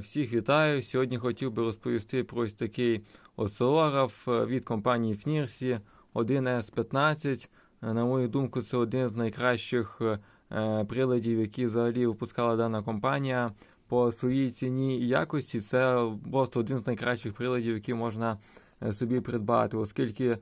Всіх вітаю. Сьогодні хотів би розповісти про ось такий осцилограф е, від компанії Фнірсі 1S15. Е, На мою думку, це один з найкращих е, приладів, які взагалі випускала дана компанія. По своїй ціні і якості це просто один з найкращих приладів, які можна собі придбати, оскільки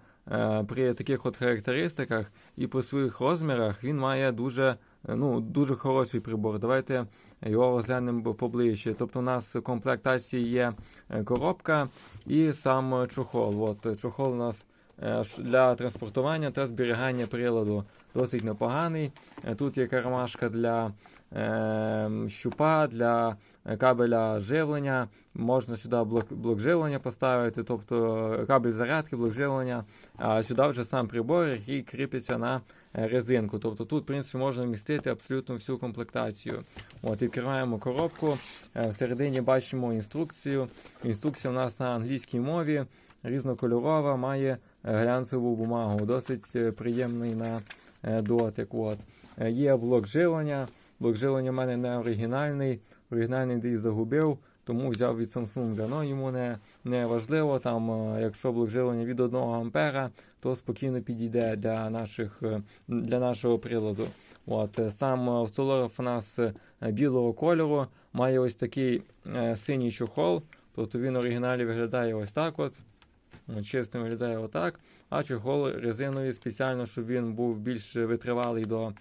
при таких от характеристиках і по своїх розмірах він має дуже, ну, дуже хороший прибор. Давайте його розглянемо поближче. Тобто у нас в комплектації є е, коробка і сам чохол. От, е, чохол у нас е, для транспортування та зберігання приладу досить непоганий. Е, Тут є кармашка для е, щупа, для е, кабеля живлення. Можна сюди блок, блок живлення поставити, тобто е, кабель зарядки, блок живлення. А сюди вже сам прибор, який кріпиться на е, резинку. Тобто тут, в принципі, можна вмістити абсолютно всю комплектацію. От, відкриваємо коробку. Е, Всередині бачимо інструкцію. Інструкція у нас на англійській мові, різнокольорова, має е, глянцеву бумагу, досить е, приємний на е, дотик. От. Е, Є блок живлення. Блок живлення в мене не оригінальний. Оригінальний десь загубив, тому взяв від Samsung. Ну, йому не, не важливо, там, е, якщо блок живлення від 1 ампера, то спокійно підійде для, наших, е, для нашого приладу. От, е, сам е, столоров у нас білого кольору, має ось такий синій чохол, тобто він в оригіналі виглядає ось так. от. Чистим виглядає отак, а чохол резиновий спеціально, щоб він був більш витривалий до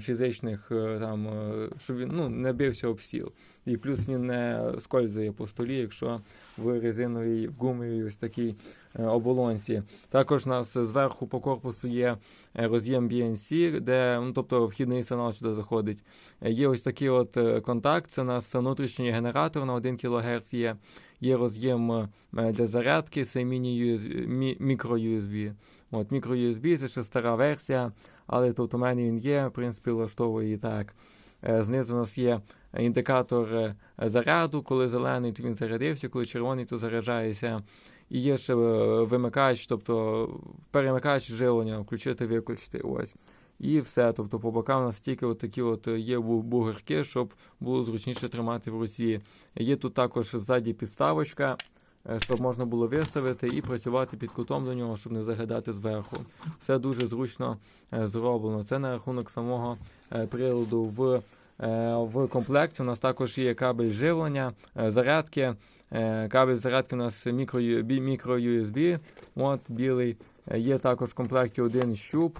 фізичних, е, там, е, щоб він ну, не бився об стіл. І плюс він не скользує по столі, якщо в резиновій гумовій ось такій е, оболонці. Також у нас зверху по корпусу є е, роз'єм BNC, де ну, тобто вхідний сигнал сюди заходить. Е, Є ось такий от е, контакт, це у нас внутрішній генератор на 1 кГц є. Є роз'єм е, для зарядки, це міні-мікро-USB. От, мікро-USB це ще стара версія, але тут у мене він є, в принципі, влаштовує і так. Е, Знизу у нас є індикатор е, заряду, коли зелений, то він зарядився, коли червоний, то заряджається. І є ще е, вимикач, тобто перемикач живлення, включити, виключити. Ось. І все. Тобто по бокам у нас тільки от такі от є бу- бугорки, щоб було зручніше тримати в руці. Є тут також ззаді підставочка, е, щоб можна було виставити і працювати під кутом до нього, щоб не заглядати зверху. Все дуже зручно е, зроблено. Це на рахунок самого е, приладу в. Е, В комплекті у нас також є кабель живлення, е, зарядки. Е, Кабель зарядки у нас мікро, мікро USB, от білий. Є також в комплекті один щуп.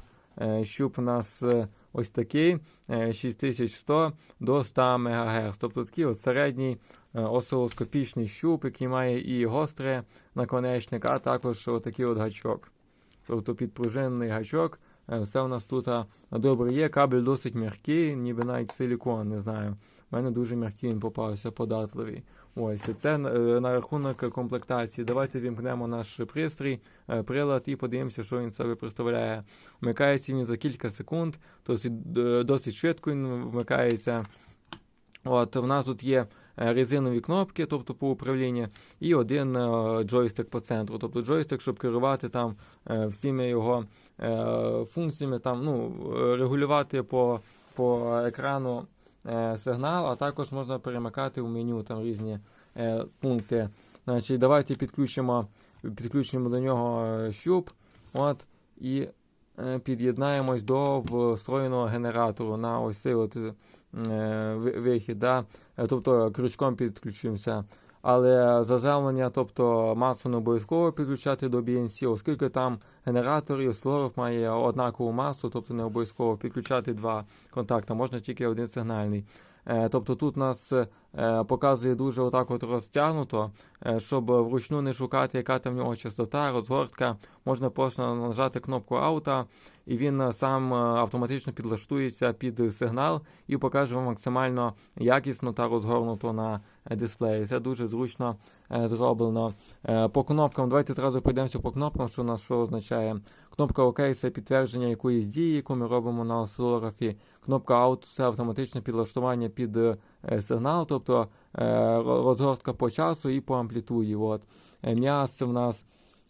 Щуп у нас ось такий е, 6100 до 100 МГц. Тобто такий от середній осцилоскопічний щуп, який має і гостре наконечник, а також отакий от гачок. Тобто підпружинений гачок. Е, Все у нас тут добре є. Кабель досить м'який, ніби навіть силікон, не знаю. У мене дуже м'який він попався, податливий. Ось це е, на рахунок комплектації. Давайте вімкнемо наш пристрій, е, прилад і подивимося, що він себе представляє. Вмикається він за кілька секунд, досить, е, досить швидко він вмикається. От, в нас тут є е, резинові кнопки, тобто по управлінню, і один е, джойстик по центру. Тобто джойстик, щоб керувати там е, всіми його е, функціями, там, ну, е, регулювати по, по екрану е, сигнал, а також можна перемикати в меню там різні е, пункти. Значить, давайте підключимо, підключимо до нього е, щуп. От, і е, під'єднаємось до встроєного генератору на ось цей от е, вихід. Да? Е, Тобто крючком підключимося. Але заземлення, тобто масу не обов'язково підключати до BNC, оскільки там генератор і осцилограф має однакову масу, тобто не обов'язково підключати два контакти, можна тільки один сигнальний. Е, Тобто тут нас е, показує дуже отак от розтягнуто, е, щоб вручну не шукати, яка там в нього частота, розгортка. Можна просто нажати кнопку аута, і він сам автоматично підлаштується під сигнал і покаже вам максимально якісно та розгорнуто на дисплеї. Це дуже зручно е, зроблено. Е, По кнопкам, давайте одразу пройдемося по кнопкам, що нас що означає. Кнопка ОК це підтвердження якоїсь дії, яку ми робимо на осцилографі. Кнопка Out це автоматичне підлаштування під е, сигнал, тобто е, розгортка по часу і по амплітуді. От. Е, М'яс це в нас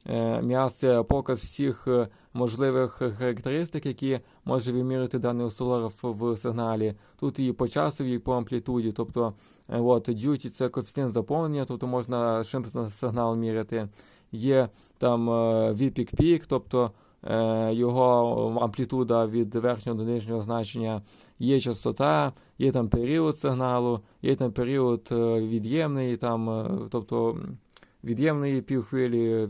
е, м'яс це показ всіх е, можливих характеристик, які може вимірювати даний осцилограф в сигналі. Тут і по часові, і по амплітуді. Тобто, е, от, duty – це коефіцієнт заповнення, тобто можна шим сигнал міряти. Є там V-пік-пік, тобто е, його амплітуда від верхнього до нижнього значення, є частота, є там період сигналу, є там період е, від'ємний, там, е, тобто від'ємної півхвилі,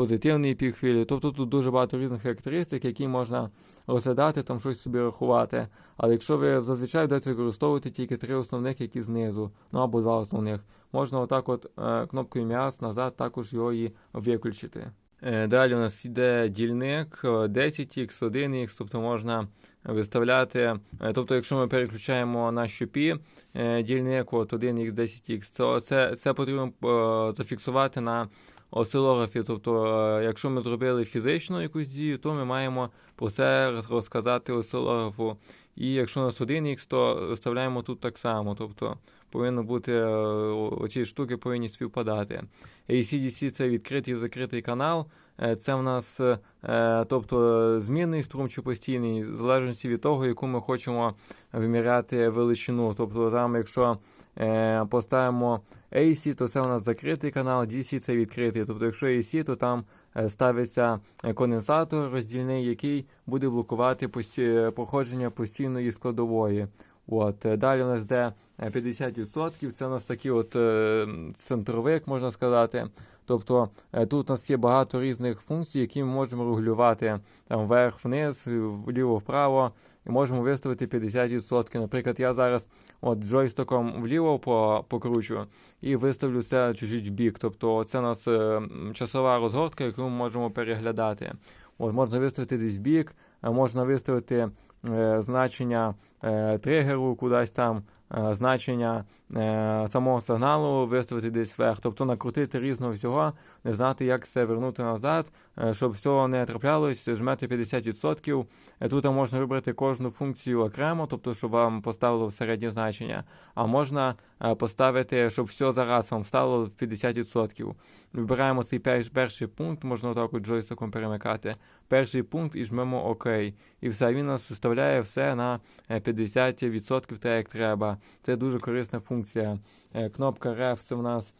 е, позитивної півхвилі. Тобто тут дуже багато різних характеристик, які можна розглядати, там щось собі рахувати. Але якщо ви зазвичай будете використовувати тільки три основних, які знизу, ну або два основних, можна отак от кнопкою м'яс назад також його і виключити. Далі у нас йде дільник 10х, 1х, тобто можна виставляти. Е, тобто, якщо ми переключаємо на щупі е, дільник, от 1х, 10х, то це це потрібно е, зафіксувати на осцилографі. Тобто, якщо ми зробили фізичну якусь дію, то ми маємо про це розказати осцилографу. І якщо у нас 1х, то виставляємо тут так само. Тобто повинно бути оці штуки повинні співпадати. ACDC це відкритий і закритий канал. Е, це в нас е, тобто змінний струм чи постійний, в залежності від того, яку ми хочемо виміряти величину. Тобто, там, якщо е, поставимо AC, то це у нас закритий канал, DC це відкритий. Тобто, якщо AC, то там ставиться конденсатор роздільний, який буде блокувати проходження постійної складової. От, Далі у нас йде 50%. Це у нас такий от центровик, можна сказати. Тобто е, тут у нас є багато різних функцій, які ми можемо регулювати там вверх, вниз, вліво, вправо, і можемо виставити 50%. Наприклад, я зараз от джойстоком вліво покручу і виставлю це чуть-чуть бік. Тобто це у нас е, часова розгортка, яку ми можемо переглядати. От Можна виставити десь бік, е, можна виставити е, значення е, тригеру кудись там. Е, значення самого сигналу виставити десь вверх, тобто накрутити різного всього, не знати, як це вернути назад, е, щоб всього не траплялось, жмете 50%. Тут можна вибрати кожну функцію окремо, тобто, щоб вам поставило середнє значення, а можна поставити, щоб все зараз вам стало в 50%. Вибираємо цей перший пункт, можна отак от джойстиком перемикати. Перший пункт і жмемо ОК. І все, він нас виставляє все на 50% так, як треба. Це дуже корисна функція. Е, кнопка REF це в нас е,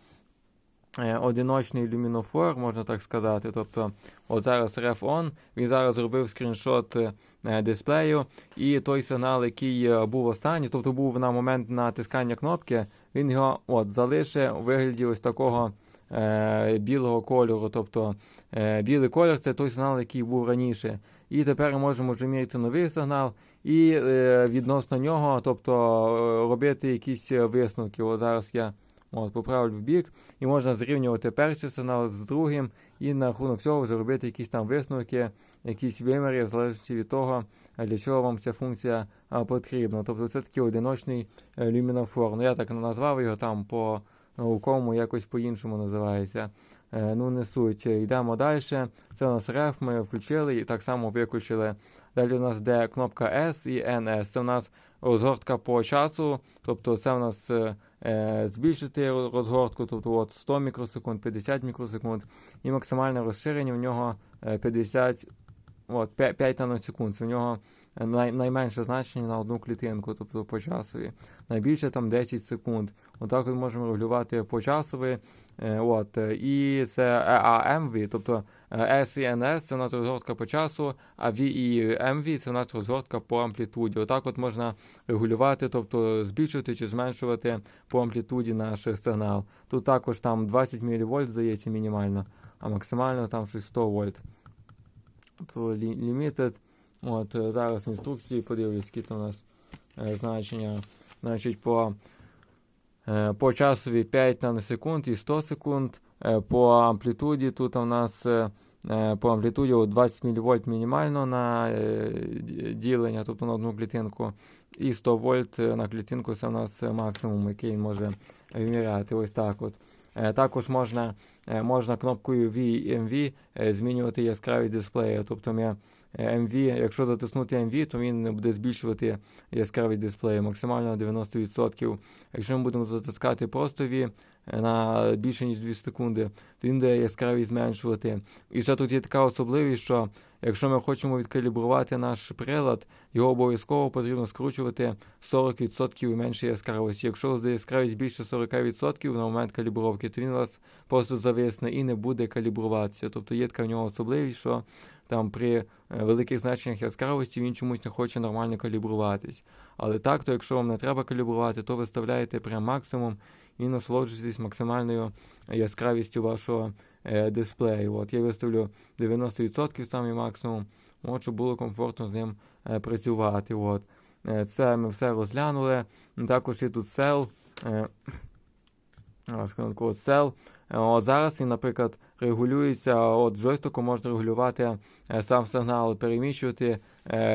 одиночний люмінофор, можна так сказати. Тобто, от зараз REF ON, він зараз зробив скріншот е, дисплею, і той сигнал, який був останній, тобто був на момент натискання кнопки, він його от залишив у вигляді ось такого. Білого кольору, тобто білий колір це той сигнал, який був раніше. І тепер ми можемо вже міряти новий сигнал, і е, відносно нього, тобто е, робити якісь висновки. От зараз я от, поправлю в бік, і можна зрівнювати перший сигнал з другим, і на рахунок цього вже робити якісь там висновки, якісь виміри, в залежності від того, для чого вам ця функція потрібна. Тобто це такий одиночний е, люмінофор. Ну, Я так назвав його там по науковому, якось по-іншому називається. Ну, не суть. Йдемо далі. Це у нас реф, ми включили і так само виключили Далі у нас йде кнопка S і NS. Це у нас розгортка по часу, тобто це у нас е, е збільшити розгортку, тобто от 100 мікросекунд, 50 мікросекунд, і максимальне розширення в нього 50 е, от, 5, 5 наносекунд. Це в нього най, найменше значення на одну клітинку, тобто по часові. Найбільше там 10 секунд. Отак от можемо регулювати по часові. Е, от, І це AMV, тобто S і NS це у нас розгортка по часу, а V і MV це у нас розгортка по амплітуді. Отак от можна регулювати, тобто збільшувати чи зменшувати по амплітуді наш сигнал. Тут також там 20 мВ, здається, мінімально, а максимально там щось 100 вольт. Limited. От, Зараз інструкції подивлюсь, скільки у нас е, значення. Значить, по е, по часові 5 наносекунд і 100 секунд. Е, по амплітуді тут у нас е, е, по амплітуді 20 мВ мінімально на ділення, тобто на одну клітинку, і 100 вольт на клітинку це у нас максимум, який він може виміряти. Ось так от. Також можна можна кнопкою V і MV змінювати яскравість дисплею. Тобто MV, якщо затиснути MV, то він буде збільшувати яскравість дисплею максимально на 90%. Якщо ми будемо затискати просто V на більше ніж 2 секунди, то він буде яскравість зменшувати. І ще тут є така особливість, що якщо ми хочемо відкалібрувати наш прилад, його обов'язково потрібно скручувати 40% і менше яскравості. Якщо яскравість більше 40% на момент калібровки, то він у вас просто зависне і не буде калібруватися. Тобто є така в нього особливість, що там при е, великих значеннях яскравості він чомусь не хоче нормально калібруватись. Але так, то якщо вам не треба калібрувати, то виставляєте прям максимум і насолоджуєтесь максимальною яскравістю вашого е, дисплею. От Я виставлю 90% самий максимум, от, щоб було комфортно з ним е, працювати. От. Е, це ми все розглянули. Також є тут сел. Е, от Зараз він, наприклад, регулюється, от джойстиком можна регулювати сам сигнал, переміщувати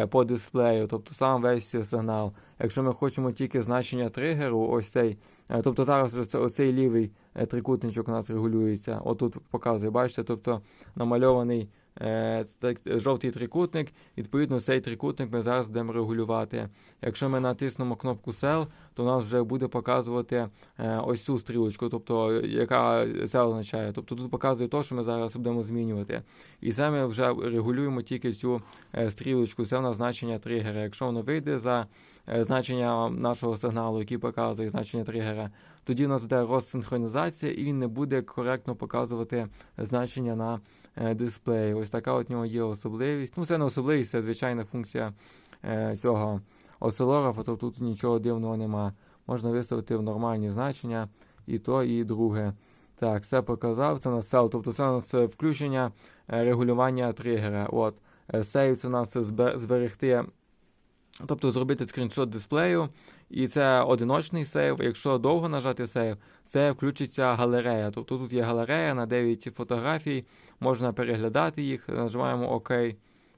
по дисплею, тобто сам весь сигнал. Якщо ми хочемо тільки значення тригеру, ось цей, е, тобто зараз оцей лівий е, трикутничок у нас регулюється, отут показує, бачите, тобто намальований е, жовтий трикутник, відповідно цей трикутник ми зараз будемо регулювати. Якщо ми натиснемо кнопку Cell, то у нас вже буде показувати е, ось цю стрілочку, тобто яка це означає. Тобто тут показує те, що ми зараз будемо змінювати. І це ми вже регулюємо тільки цю е, стрілочку, це в нас значення тригера. Якщо воно вийде за е, значення нашого сигналу, який показує значення тригера, тоді у нас буде розсинхронізація і він не буде коректно показувати значення на е, дисплеї. Ось така от нього є особливість. Ну, це не особливість, це звичайна функція е, цього осцилографа, тобто тут нічого дивного нема. Можна виставити в нормальні значення і то, і друге. Так, все показав. Це у нас сел, тобто це у нас е, включення регулювання тригера. От. Сейв це у нас зберегти, тобто зробити скріншот дисплею. І це одиночний сейв. Якщо довго нажати сейв, це включиться галерея. Тобто тут є галерея на 9 фотографій, можна переглядати їх, нажимаємо ОК.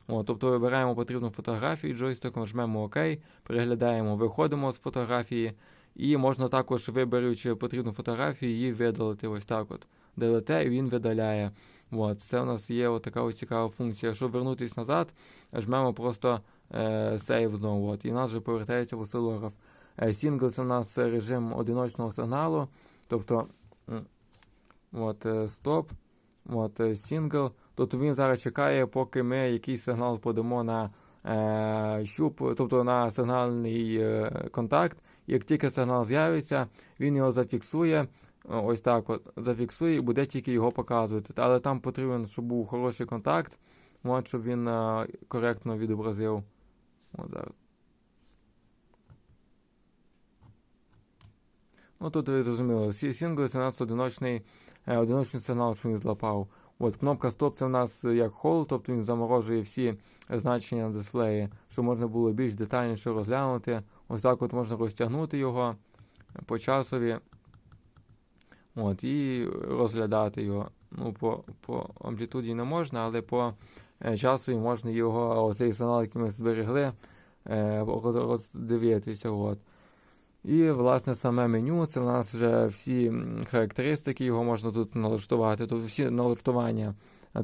О, тобто вибираємо потрібну фотографію джойстиком, жмемо ОК, переглядаємо, виходимо з фотографії, і можна також, виберучи потрібну фотографію, її видалити ось так от. Делете, і він видаляє. От, це у нас є от така ось цікава функція. Щоб вернутися назад, жмемо просто е, сейв знову. От, і в нас вже повертається в осцилограф. Е, Сінгл це у нас режим одиночного сигналу. Тобто от, е, стоп, от, е, сингл. Тобто він зараз чекає, поки ми якийсь сигнал подамо на е, щуп, тобто на сигнальний е, контакт. Як тільки сигнал з'явиться, він його зафіксує. Ось так от зафіксує і буде тільки його показувати. Але там потрібен, щоб був хороший контакт, от, щоб він е, коректно відобразив. От зараз. Ну тут ви зрозуміли, сінгли це у нас одиночний, е, одиночний сигнал, що він злапав. От кнопка стоп це в нас як хол, тобто він заморожує всі значення на дисплеї, щоб можна було більш детальніше розглянути. Ось так от можна розтягнути його по часові. От, і розглядати його. Ну, по, по амплітуді не можна, але по е, часові можна його, оцей сигнал, який ми зберегли, е, роздивитися. От. І, власне, саме меню, це в нас вже всі характеристики, його можна тут налаштувати, тобто всі налаштування.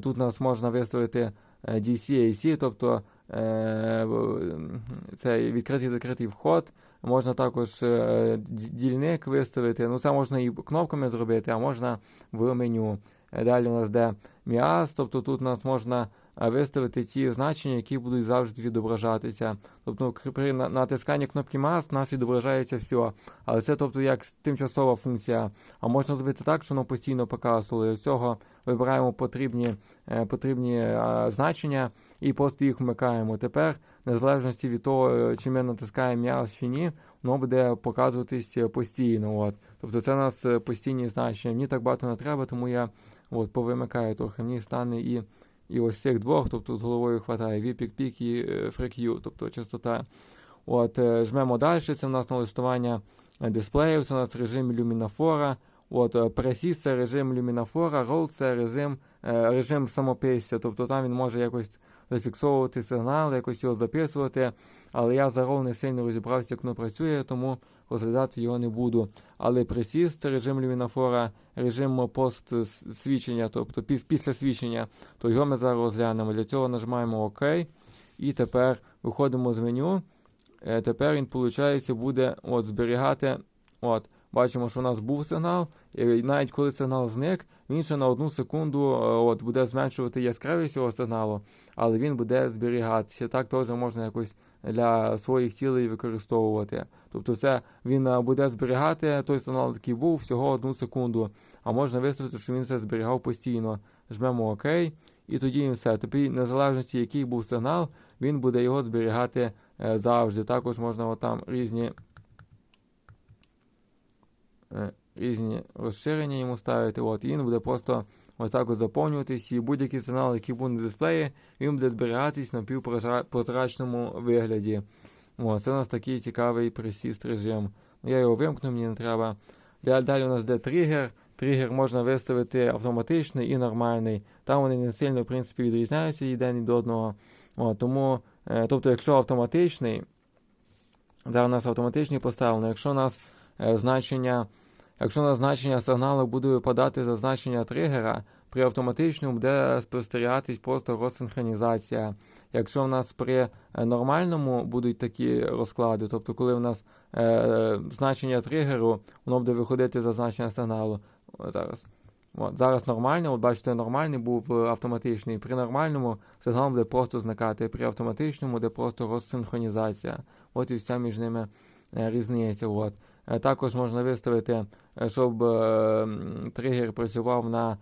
Тут нас можна виставити е, DC, AC, тобто е, в- м, це відкритий закритий вход. Можна також е, дільник виставити. Ну, це можна і кнопками зробити, а можна в меню. Далі у нас де міас, тобто тут у нас можна виставити ті значення, які будуть завжди відображатися. Тобто к- при на- натисканні кнопки MAS у нас відображається все. Але це тобто як тимчасова функція. А можна зробити так, що воно постійно показувало. І цього вибираємо потрібні, е, потрібні е, значення і просто їх вмикаємо. Тепер, незалежності від того, е, чи ми натискаємо MAS чи ні, воно буде показуватись е, постійно. От. Тобто це у нас е, постійні значення. Мені так багато не треба, тому я от, повимикаю трохи. Мені стане і і ось цих двох, тобто з головою хватає VPIC, пік і е, FreeQ, тобто частота. От, е, жмемо далі, це в нас налаштування е, дисплеїв, це у нас режим люмінофора. От, пресіс, це режим люмінофора, Roll – це режим, е, режим самописця, тобто там він може якось зафіксовувати сигнал, якось його записувати. Але я за не сильно розібрався, як воно працює, тому розглядати його не буду. Але це режим люмінофора, режим пост свічення, тобто піс- після свічення, то його ми зараз розглянемо. Для цього нажимаємо ОК. І тепер виходимо з меню. Е, тепер він, виходить, буде от, зберігати. От, Бачимо, що у нас був сигнал, і навіть коли сигнал зник, ще на одну секунду е, от, буде зменшувати яскравість цього сигналу, але він буде зберігатися. Так теж можна якось для своїх цілей використовувати. Тобто, це він е, буде зберігати той сигнал, який був всього одну секунду. А можна виставити, що він це зберігав постійно. Жмемо ОК, і тоді все. Тобі, незалежності, який був сигнал, він буде його зберігати е, завжди. Також можна отам різні. Різні розширення йому ставити, от, і він буде просто ось так от заповнюватись, і будь-який сигнал, який буде на дисплеї, він буде зберігатись на напівпрозрачному вигляді. О, Це у нас такий цікавий присіст режим. Я його вимкну, мені не треба. Далі у нас де тригер. Тригер можна виставити автоматичний і нормальний. Там вони не сильно в принципі, відрізняються один від одного. О, тому, е, Тобто, якщо автоматичний, де у нас автоматичний поставлено, якщо у нас е, значення. Якщо на значення сигналу буде випадати за значення тригера, при автоматичному буде спостерігатись просто розсинхронізація. Якщо в нас при е, нормальному будуть такі розклади, тобто коли в нас е, значення тригеру, воно буде виходити за значення сигналу. Зараз От, зараз нормально, от бачите, нормальний був автоматичний. При нормальному сигнал буде просто зникати, при автоматичному буде просто розсинхронізація. От і вся між ними е, різниця. От. Е, також можна виставити, е, щоб е, тригер працював на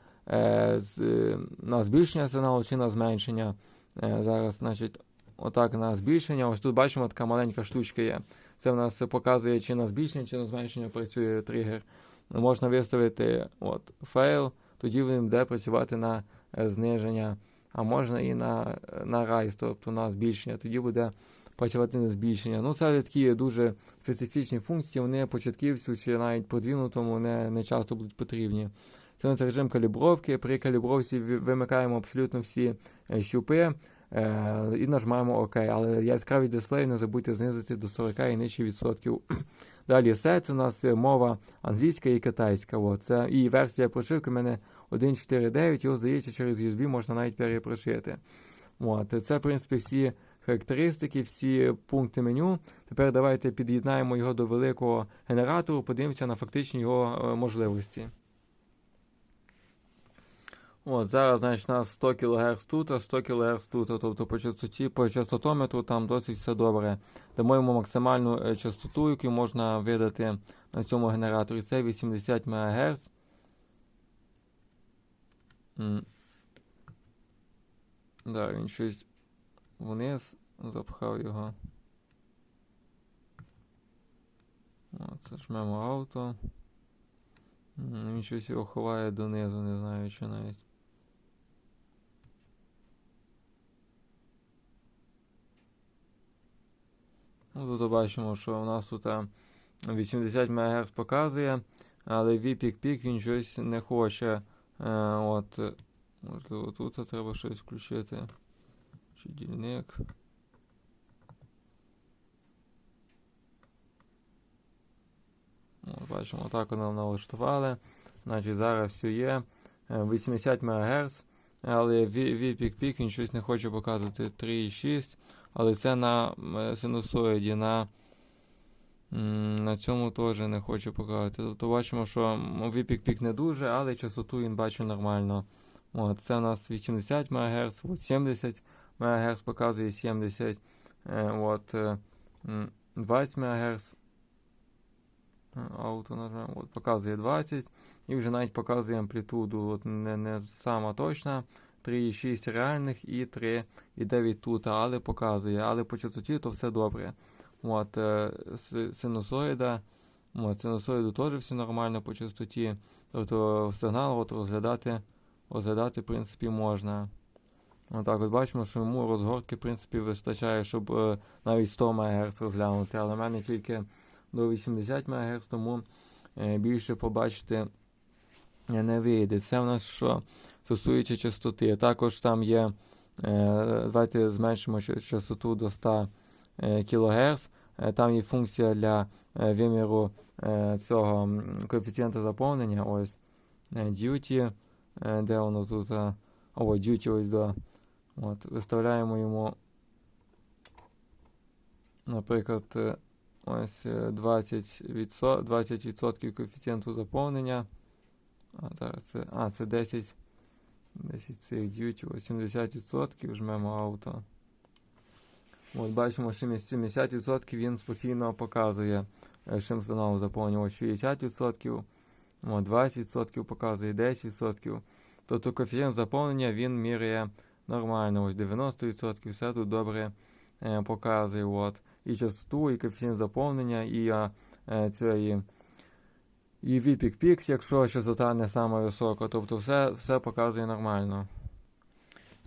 на збільшення сигналу чи на зменшення. Зараз, значить, отак на збільшення. Ось тут бачимо, така маленька штучка є. Це в нас показує, чи на збільшення, чи на зменшення працює тригер. Можна виставити от, фейл, тоді він буде працювати на зниження, а можна і на на райс, тобто на збільшення. Тоді буде працювати збільшення. Ну, це такі дуже специфічні функції, вони початківцю чи навіть продвинутому не, не часто будуть потрібні. Це це режим калібровки. При калібровці вимикаємо абсолютно всі е, щупи е, і нажимаємо ОК. Але яскравість дисплею не забудьте знизити до 40 і нижче відсотків. Далі все, це у нас мова англійська і китайська. О, це І версія прошивки в мене 1.4.9, його здається, через USB можна навіть перепрошити. От, Це, в принципі, всі характеристики, всі пункти меню. Тепер давайте під'єднаємо його до великого генератору, подивимося на фактичні його е, можливості. От, Зараз значить, у нас 100 кГц тут, а 100 кГц тут. Тобто по частоті, по частотометру там досить все добре. Дамо йому максимальну е, частоту, яку можна видати на цьому генераторі. Це 80 МГц. Да, він щось вниз, запхав його. От, Жмемо авто. Він щось його ховає донизу, не знаю що навіть. Ну, Тут бачимо, що у нас тут 80 МГц показує, але віпік-пік він щось не хоче. Е, от, Можливо, тут треба щось включити. Чи бачимо, так воно налаштували. Значить, зараз все є. 80 МГц. Але VPIC він щось не хоче показувати 3,6. Але це на синусоїді. На на цьому теж не хочу показувати. Тобто бачимо, що VPIC не дуже, але частоту він бачить нормально. От, Це у нас 80 МГц, 70 МГц показує 70. Е, от, 20 МГц. Ауто нажмемо, от, показує 20 і вже навіть показує амплітуду. От Не не сама точна. 3,6 реальних і 3,9 тут, але показує. Але по частоті то все добре. От, е, Синусоїда. От, Синусоїду теж все нормально по частоті. Тобто сигнал от розглядати, розглядати в принципі, можна. Отак от бачимо, що йому розгортки в принципі, вистачає, щоб е, навіть 100 МГц розглянути. Але в мене тільки до 80 МГц, тому е, більше побачити не вийде. Це в нас що стосується частоти. Також там є. Е, давайте зменшимо частоту до 100 е, кГц. Е, там є функція для е, виміру е, цього коефіцієнта заповнення. Ось е, duty, е, де воно тут. Е, о, duty ось до. От, Виставляємо йому Наприклад, е, ось е, 20%, 20% коефіцієнту заповнення. А, зараз це, а, це 10. 10 цих дюті, 80% жмемо авто. От бачимо, що 70% він спокійно показує, е, чим встановив заповнював 60%, 20% показує 10%. Тобто коефіцієнт заповнення він міряє нормально, ось 90%, все тут добре е, показує. От. І частоту, і коефіцієнт заповнення, і е, е, цієї. І віпік пік, якщо частота не сама висока, тобто все, все показує нормально.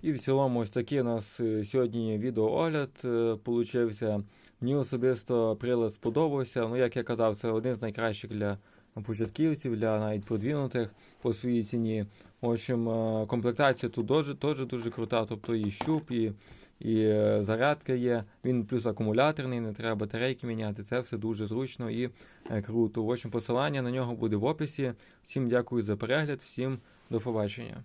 І в цілому ось такий у нас е, сьогодні відеоогляд е. Мені особисто прилад сподобався. Ну, як я казав, це один з найкращих для початківців, для навіть продвинутих по своїй ціні. В общем, е, комплектація тут дуже, теж дуже крута, тобто і щуп, і, і е, зарядка є. Він плюс акумуляторний, не треба батарейки міняти. Це все дуже зручно і е, круто. В общем, посилання на нього буде в описі. Всім дякую за перегляд, всім до побачення.